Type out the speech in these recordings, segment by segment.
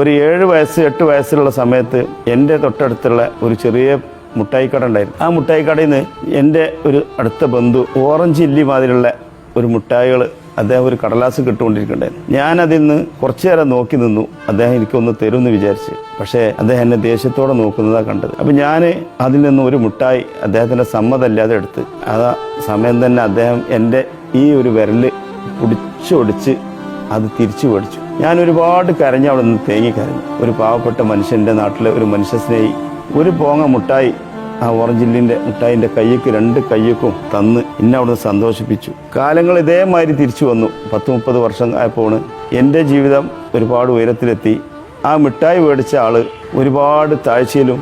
ഒരു ഏഴ് വയസ്സ് എട്ട് വയസ്സിലുള്ള സമയത്ത് എന്റെ തൊട്ടടുത്തുള്ള ഒരു ചെറിയ മുട്ടായിക്കട ഉണ്ടായിരുന്നു. ആ മുട്ടായിക്കടയിൽ നിന്ന് എന്റെ ഒരു അടുത്ത ബന്ധു ഓറഞ്ച് ഇല്ലി മാതിരിയുള്ള ഒരു മുട്ടായികൾ അദ്ദേഹം ഒരു കടലാസ് കിട്ടുകൊണ്ടിരിക്കണ്ടായിരുന്നു ഞാൻ അതിൽ നിന്ന് കുറച്ചു നേരം നോക്കി നിന്നു. അദ്ദേഹം എനിക്കൊന്ന് തരുമെന്ന് വിചാരിച്ച്. പക്ഷേ അദ്ദേഹം എന്നെ ദേഷ്യത്തോടെ നോക്കുന്നതാണ് കണ്ടത്. അപ്പം ഞാൻ അതിൽ നിന്ന് ഒരു മുട്ടായി അദ്ദേഹത്തിന്റെ സമ്മതമല്ലാതെ എടുത്ത്. ആ സമയം തന്നെ അദ്ദേഹം എന്റെ ഈ ഒരു വിരൽ പിടിച്ചൊടിച്ച് അത് തിരിച്ചു മേടിച്ചു. ഞാൻ ഒരുപാട് കരഞ്ഞ് അവിടെ നിന്ന് തേങ്ങി കരഞ്ഞു. ഒരു പാവപ്പെട്ട മനുഷ്യന്റെ നാട്ടിൽ ഒരു മനുഷ്യ സ്നേഹി ഒരു പോങ്ങ മുട്ടായി ആ ഓറഞ്ചില്ലിന്റെ മുട്ടായിന്റെ കയ്യക്ക് രണ്ട് കയ്യക്കും തന്ന് എന്നെ അവിടുന്ന് സന്തോഷിപ്പിച്ചു. കാലങ്ങൾ ഇതേമാതിരി തിരിച്ചു വന്നു. പത്ത് മുപ്പത് വർഷം ആയപ്പോൾ എന്റെ ജീവിതം ഒരുപാട് ഉയരത്തിലെത്തി. ആ മിഠായി മേടിച്ച ആൾ ഒരുപാട് താഴ്ചയിലും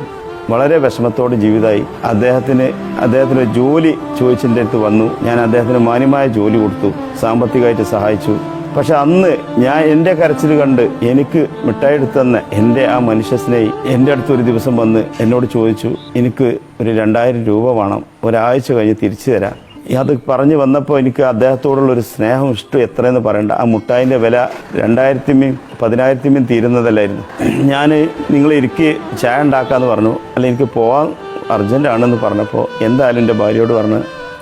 വളരെ വിഷമത്തോടെ ജീവിതമായി. അദ്ദേഹത്തിന് അദ്ദേഹത്തിന് ജോലി ചോദിച്ചതിന്റെ അടുത്ത് വന്നു. ഞാൻ അദ്ദേഹത്തിന് മാന്യമായ ജോലി കൊടുത്തു. സാമ്പത്തികമായിട്ട് സഹായിച്ചു. പക്ഷെ അന്ന് ഞാൻ എന്റെ കരച്ചിൽ കണ്ട് എനിക്ക് മിഠായി എടുത്ത് തന്ന എന്റെ ആ മനുഷ്യ സ്നേഹി എന്റെ അടുത്ത് ഒരു ദിവസം വന്ന് എന്നോട് ചോദിച്ചു എനിക്ക് ഒരു രണ്ടായിരം രൂപ വേണം ഒരാഴ്ച കഴിഞ്ഞ് തിരിച്ചു തരാം. അത് പറഞ്ഞു വന്നപ്പോൾ എനിക്ക് അദ്ദേഹത്തോടുള്ള ഒരു സ്നേഹം ഇഷ്ടം എത്രയെന്ന് പറയണ്ട ആ മുട്ടായിന്റെ വില രണ്ടായിരത്തിമേയും പതിനായിരത്തിമേയും തീരുന്നതല്ലായിരുന്നു. ഞാൻ നിങ്ങൾ ഇരിക്കി ചായ ഉണ്ടാക്കാമെന്ന് പറഞ്ഞു അല്ല എനിക്ക് പോകാൻ അർജന്റാണെന്ന് പറഞ്ഞപ്പോൾ എന്തായാലും എന്റെ ഭാര്യയോട് പറഞ്ഞ്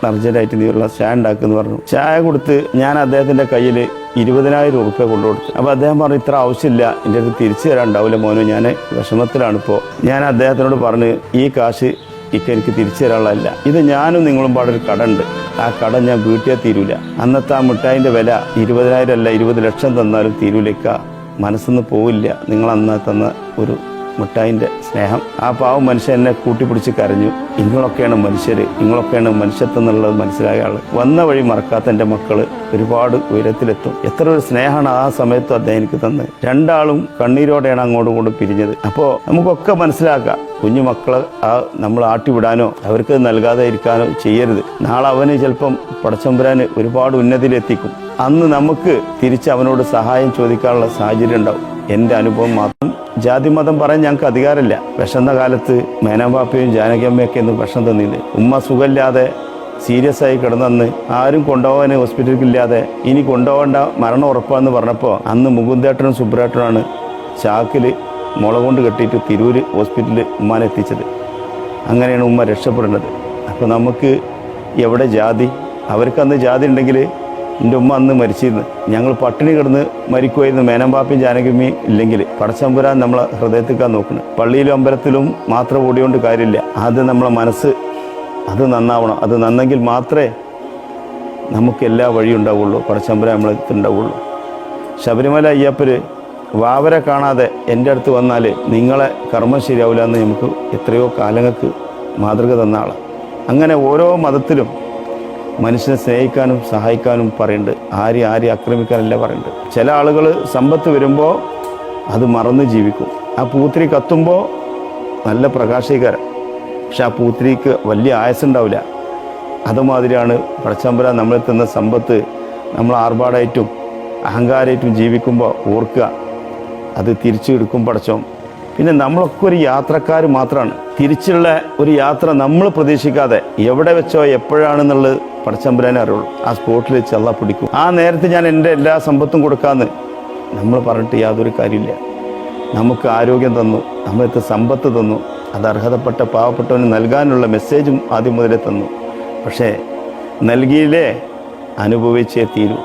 അർജന്റായിട്ട് നീ ഉള്ള ചായ ഉണ്ടാക്കുമെന്ന് പറഞ്ഞു. ചായ കൊടുത്ത് ഞാൻ അദ്ദേഹത്തിന്റെ കയ്യിൽ ഇരുപതിനായിരം ഉറുപ്പ്യ കൊണ്ടു കൊടുത്തു. അപ്പോൾ അദ്ദേഹം പറഞ്ഞു ഇത്ര ആവശ്യമില്ല എന്റെ അടുത്ത് തിരിച്ചു തരാൻ ഉണ്ടാവില്ല മോനോ ഞാൻ വിഷമത്തിലാണിപ്പോൾ ഞാൻ അദ്ദേഹത്തിനോട് പറഞ്ഞ് ഈ കാശ് ഇപ്പം എനിക്ക് തിരിച്ചു തരാനുള്ളതല്ല. ഇത് ഞാനും നിങ്ങളും പാടെ ഒരു കട ഉണ്ട് ആ കട ഞാൻ വീട്ടിൽ തീരൂല. അന്നത്തെ ആ മിഠായിന്റെ വില ഇരുപതിനായിരം അല്ല ഇരുപത് ലക്ഷം തന്നാലും തീരൂലിക്ക മനസ്സൊന്ന് പോവില്ല. നിങ്ങൾ അന്ന് തന്ന ഒരു മിഠായിന്റെ സ്നേഹം. ആ പാവം മനുഷ്യൻ എന്നെ കൂട്ടിപ്പിടിച്ച് കരഞ്ഞു. നിങ്ങളൊക്കെയാണ് മനുഷ്യർ നിങ്ങളൊക്കെയാണ് മനുഷ്യത്വം എന്നുള്ളത് മനസ്സിലായ ആൾ വന്ന വഴി മറക്കാത്ത എന്റെ മക്കൾ ഒരുപാട് ഉയരത്തിലെത്തും. എത്ര ഒരു സ്നേഹമാണ് ആ സമയത്ത് അദ്ദേഹം എനിക്ക് തന്നത് രണ്ടാളും കണ്ണീരോടെയാണ് അങ്ങോട്ടും ഇങ്ങോട്ടും പിരിഞ്ഞത്. അപ്പോൾ നമുക്കൊക്കെ മനസ്സിലാക്കാം. കുഞ്ഞു മക്കളെ ആ നമ്മൾ ആട്ടിവിടാനോ അവർക്ക് നൽകാതെ ഇരിക്കാനോ ചെയ്യരുത്. നാളെ അവന് ചിലപ്പം പടച്ചമ്പുരാന് ഒരുപാട് ഉന്നതിയിലെത്തിക്കും. അന്ന് നമുക്ക് തിരിച്ച് അവനോട് സഹായം ചോദിക്കാനുള്ള സാഹചര്യം ഉണ്ടാവും. എന്റെ അനുഭവം മാത്രം. ജാതി മതം പറയാൻ ഞങ്ങൾക്ക് അധികാരമില്ല. വിഷന്ന കാലത്ത് മേനാബാപ്പയും ജാനകിയമ്മയൊക്കെ ഒന്ന് ഭക്ഷണം തന്നില്ല? ഉമ്മ സുഖമില്ലാതെ സീരിയസ് ആയി കിടന്നന്ന് ആരും കൊണ്ടുപോകാൻ ഹോസ്പിറ്റലിലില്ലാതെ ഇനി കൊണ്ടുപോകേണ്ട മരണം ഉറപ്പാന്ന് പറഞ്ഞപ്പോൾ അന്ന് മുകുന്ദേട്ടനും സുബ്രേട്ടനാണ് ചാക്കിൽ മുള കൊണ്ട് കെട്ടിയിട്ട് തിരൂര് ഹോസ്പിറ്റലിൽ ഉമ്മാനെ എത്തിച്ചത്. അങ്ങനെയാണ് ഉമ്മ രക്ഷപ്പെടേണ്ടത്. അപ്പോൾ നമുക്ക് എവിടെ ജാതി? അവർക്കന്ന് ജാതി ഉണ്ടെങ്കിൽ എന്റെ ഉമ്മ അന്ന് മരിച്ചിരുന്നു. ഞങ്ങൾ പട്ടിണി കിടന്ന് മരിക്കുമായിരുന്നു മേനമ്പാപ്പയും ജാനകിമ്മയും ഇല്ലെങ്കിൽ പടച്ചമ്പുരാൻ നമ്മളെ ഹൃദയത്തിക്കാൻ നോക്കണം പള്ളിയിലും അമ്പലത്തിലും മാത്രം ഓടിയോണ്ട് കാര്യമില്ല. ആദ്യം നമ്മളെ മനസ്സ് അത് നന്നാവണം. അത് നന്നെങ്കിൽ മാത്രമേ നമുക്ക് എല്ലാ വഴിയും ഉണ്ടാവുള്ളൂ. പടച്ചമ്പുരാൻ നമ്മളെ ഉണ്ടാവുള്ളൂ. ശബരിമല അയ്യപ്പർ വാവരെ കാണാതെ എന്റെ അടുത്ത് വന്നാൽ നിങ്ങളെ കർമ്മം ശരിയാവില്ല എന്ന് നമുക്ക് എത്രയോ കാലങ്ങൾക്ക് മാതൃക തന്ന ആളാണ് അങ്ങനെ ഓരോ മതത്തിലും മനുഷ്യനെ സ്നേഹിക്കാനും സഹായിക്കാനും പറയുന്നുണ്ട് ആരെയും ആരെയും ആക്രമിക്കാനല്ല പറയുന്നുണ്ട് ചില ആളുകൾ സമ്പത്ത് വരുമ്പോൾ അത് മറന്ന് ജീവിക്കും. ആ പൂത്തിരി കത്തുമ്പോൾ നല്ല പ്രകാശീകരം. പക്ഷെ ആ പൂത്തിരിക്ക് വലിയ ആയസുണ്ടാവില്ല അതുമാതിരിയാണ് പടച്ചമ്പര നമ്മളിൽ തന്ന സമ്പത്ത് നമ്മൾ ആർഭാടായിട്ടും അഹങ്കാരമായിട്ടും ജീവിക്കുമ്പോൾ ഓർക്കുക. അത് തിരിച്ചു എടുക്കും പടച്ചോം പിന്നെ നമ്മളൊക്കെ ഒരു യാത്രക്കാർ മാത്രമാണ് തിരിച്ചുള്ള ഒരു യാത്ര നമ്മൾ പ്രതീക്ഷിക്കാതെ എവിടെ വെച്ചോ എപ്പോഴാണെന്നുള്ളത് പടച്ചമ്പരാനെ അറിയുള്ളൂ. ആ സ്പോട്ടിൽ ചെള്ള പിടിക്കും. ആ നേരത്തെ ഞാൻ എന്റെ എല്ലാ സമ്പത്തും കൊടുക്കാമെന്ന് നമ്മൾ പറഞ്ഞിട്ട് യാതൊരു കാര്യമില്ല. നമുക്ക് ആരോഗ്യം തന്നു നമ്മൾക്ക് സമ്പത്ത് തന്നു അത് അർഹതപ്പെട്ട പാവപ്പെട്ടവന് നൽകാനുള്ള മെസ്സേജും ആദ്യം മുതലേ തന്നു. പക്ഷേ നൽകിയില്ലേ? അനുഭവിച്ചേ തീരൂ.